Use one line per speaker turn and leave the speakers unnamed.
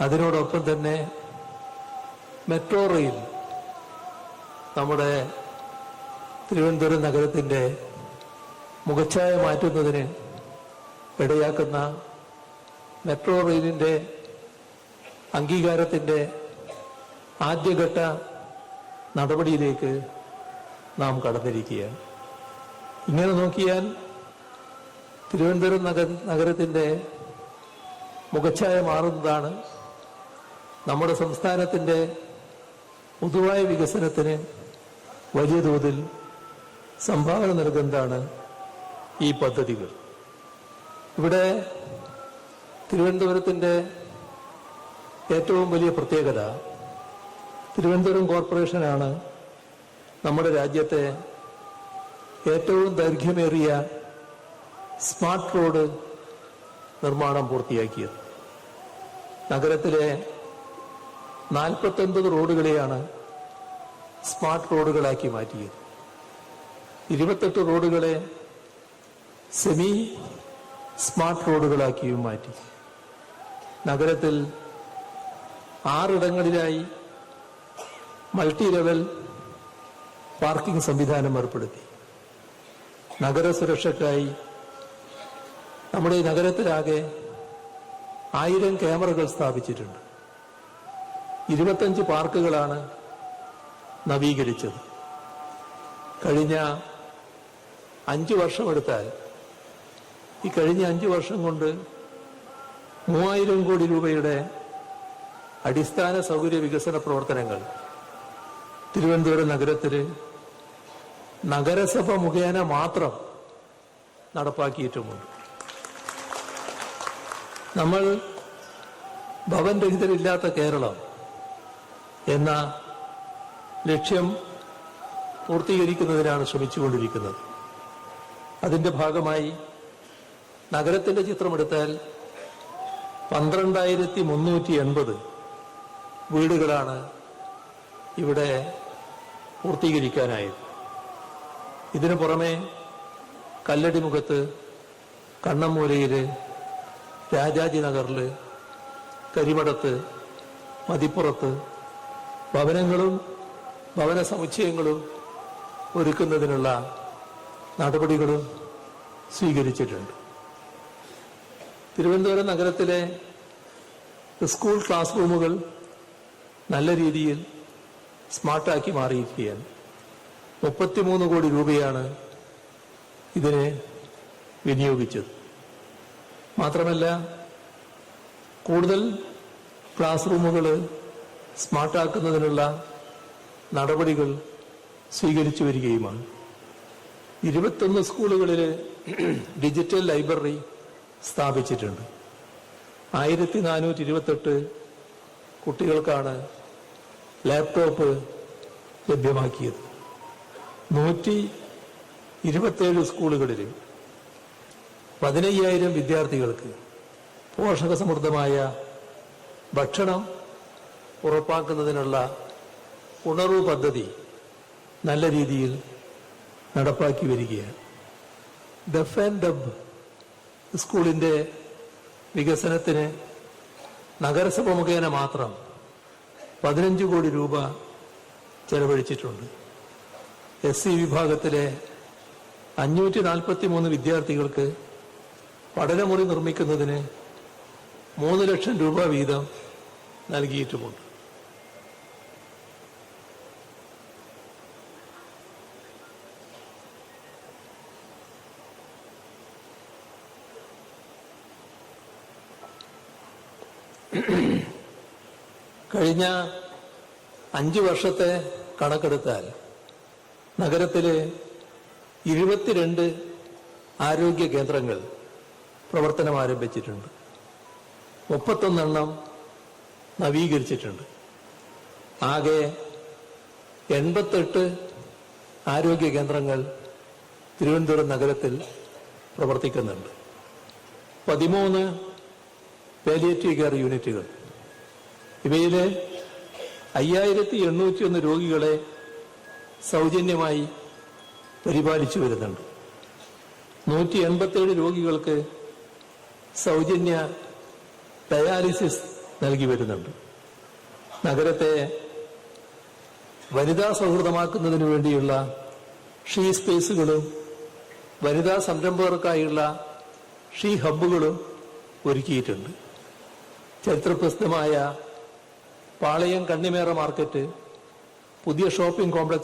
അതിനോടൊപ്പം തന്നെ metro rail നമ്മുടെ തിരുവനന്തപുരം നഗരത്തിന്റെ മുഖച്ഛായ മാറ്റുന്നതിന് ഇടയാക്കുന്ന മെട്രോ റെയിലിന്റെ അംഗീകാരത്തിന്റെ ആദ്യഘട്ട നടപടിയിലേക്ക് നാം കടന്നിരിക്കുകയാണ്. ഇങ്ങനെ നോക്കിയാൽ തിരുവനന്തപുരം നഗ നഗരത്തിന്റെ മുഖച്ഛായ മാറുന്നതാണ് നമ്മുടെ സംസ്ഥാനത്തിന്റെ പൊതുവായ വികസനത്തിന് വലിയ തോതിൽ സംഭാവന നൽകുന്നതാണ് ഈ പദ്ധതികൾ. ഇവിടെ തിരുവനന്തപുരത്തിന്റെ ഏറ്റവും വലിയ പ്രത്യേകത തിരുവനന്തപുരം കോർപ്പറേഷനാണ് നമ്മുടെ രാജ്യത്തെ ഏറ്റവും ദൈർഘ്യമേറിയ സ്മാർട്ട് റോഡ് നിർമ്മാണം പൂർത്തിയാക്കിയത്. നഗരത്തിലെ നാൽപ്പത്തൊൻപത് റോഡുകളെയാണ് സ്മാർട്ട് റോഡുകളാക്കി മാറ്റിയത്. ഇരുപത്തെട്ട് റോഡുകളെ സെമി സ്മാർട്ട് റോഡുകളാക്കിയും മാറ്റി. നഗരത്തിൽ ആറിടങ്ങളിലായി മൾട്ടി ലെവൽ പാർക്കിംഗ് സംവിധാനം ഏർപ്പെടുത്തി. നഗരസുരക്ഷയ്ക്കായി നമ്മുടെ ഈ നഗരത്തിലാകെ ആയിരം ക്യാമറകൾ സ്ഥാപിച്ചിട്ടുണ്ട്. ഇരുപത്തഞ്ച് പാർക്കുകളാണ് നവീകരിച്ചത്. കഴിഞ്ഞ അഞ്ചു വർഷമെടുത്താൽ ഈ കഴിഞ്ഞ അഞ്ച് വർഷം കൊണ്ട് മൂവായിരം കോടി രൂപയുടെ അടിസ്ഥാന സൗകര്യ വികസന പ്രവർത്തനങ്ങൾ തിരുവനന്തപുരം നഗരത്തിൽ നഗരസഭ മുഖേന മാത്രം നടപ്പാക്കിയിട്ടുമുണ്ട്. നമ്മൾ ഭവൻ രഹിതരില്ലാത്ത കേരളം എന്ന ലക്ഷ്യം പൂർത്തീകരിക്കുന്നതിനാണ് ശ്രമിച്ചുകൊണ്ടിരിക്കുന്നത്. അതിന്റെ ഭാഗമായി നഗരത്തിന്റെ ചിത്രമെടുത്താൽ പന്ത്രണ്ടായിരത്തി മുന്നൂറ്റി എൺപത് വീടുകളാണ് ഇവിടെ പൂർത്തീകരിക്കാനായത്. ഇതിനു പുറമെ കല്ലടിമുഖത്ത് കണ്ണമ്മൂലയിൽ രാജാജി നഗറിൽ കരിമടത്ത് മതിപ്പുറത്ത് ഭവനങ്ങളും ഭവന സമുച്ചയങ്ങളും ഒരുക്കുന്നതിനുള്ള നടപടികളും സ്വീകരിച്ചിട്ടുണ്ട്. തിരുവനന്തപുരം നഗരത്തിലെ സ്കൂൾ ക്ലാസ് റൂമുകൾ നല്ല രീതിയിൽ സ്മാർട്ടാക്കി മാറിയിരിക്കുകയാണ്. മുപ്പത്തിമൂന്ന് കോടി രൂപയാണ് ഇതിനെ വിനിയോഗിച്ചത്. മാത്രമല്ല കൂടുതൽ ക്ലാസ് റൂമുകൾ സ്മാർട്ടാക്കുന്നതിനുള്ള നടപടികൾ സ്വീകരിച്ചു വരികയുമാണ്. ഇരുപത്തൊന്ന് സ്കൂളുകളിൽ ഡിജിറ്റൽ ലൈബ്രറി സ്ഥാപിച്ചിട്ടുണ്ട്. ആയിരത്തി നാനൂറ്റി ഇരുപത്തെട്ട് കുട്ടികൾക്കാണ് ലാപ്ടോപ്പ് ലഭ്യമാക്കിയത്. നൂറ്റി ഇരുപത്തേഴ് സ്കൂളുകളിൽ പതിനയ്യായിരം വിദ്യാർത്ഥികൾക്ക് പോഷകസമൃദ്ധമായ ഭക്ഷണം ഉറപ്പാക്കുന്നതിനുള്ള ഉണർവ് പദ്ധതി നല്ല രീതിയിൽ നടപ്പാക്കി വരികയാണ്. ഡഫ് ആൻഡ് ഡബ് സ്കൂളിന്റെ വികസനത്തിന് നഗരസഭ മുഖേന മാത്രം പതിനഞ്ച് കോടി രൂപ ചെലവഴിച്ചിട്ടുണ്ട്. എസ് സി വിഭാഗത്തിലെ അഞ്ഞൂറ്റി നാൽപ്പത്തി മൂന്ന് വിദ്യാർത്ഥികൾക്ക് പഠനമുറി നിർമ്മിക്കുന്നതിന് മൂന്ന് ലക്ഷം രൂപ വീതം നൽകിയിട്ടുമുണ്ട്. കഴിഞ്ഞ അഞ്ച് വർഷത്തെ കണക്കെടുത്താൽ നഗരത്തിലെ ഇരുപത്തിരണ്ട് ആരോഗ്യ കേന്ദ്രങ്ങൾ പ്രവർത്തനം ആരംഭിച്ചിട്ടുണ്ട്. മുപ്പത്തൊന്നെണ്ണം നവീകരിച്ചിട്ടുണ്ട്. ആകെ എൺപത്തെട്ട് ആരോഗ്യ കേന്ദ്രങ്ങൾ തിരുവനന്തപുരം നഗരത്തിൽ പ്രവർത്തിക്കുന്നുണ്ട്. പതിമൂന്ന് പാലിയേറ്റീവ് കെയർ യൂണിറ്റുകൾ ഇവയിൽ അയ്യായിരത്തി എണ്ണൂറ്റി ഒന്ന് രോഗികളെ സൗജന്യമായി പരിപാലിച്ചു വരുന്നുണ്ട്. നൂറ്റി എൺപത്തേഴ് രോഗികൾക്ക് സൗജന്യ ഡയാലിസിസ് നൽകി വരുന്നുണ്ട്. നഗരത്തെ വനിതാ സൗഹൃദമാക്കുന്നതിന് വേണ്ടിയുള്ള ഷീ സ്പേസുകളും വനിതാ സംരംഭകർക്കായുള്ള ഷീ ഹബ്ബുകളും ഒരുക്കിയിട്ടുണ്ട്. ചരിത്രപ്രസിദ്ധമായ പാളയം കണ്ണിമേറ മാർക്കറ്റ് പുതിയ ഷോപ്പിംഗ് കോംപ്ലക്സ്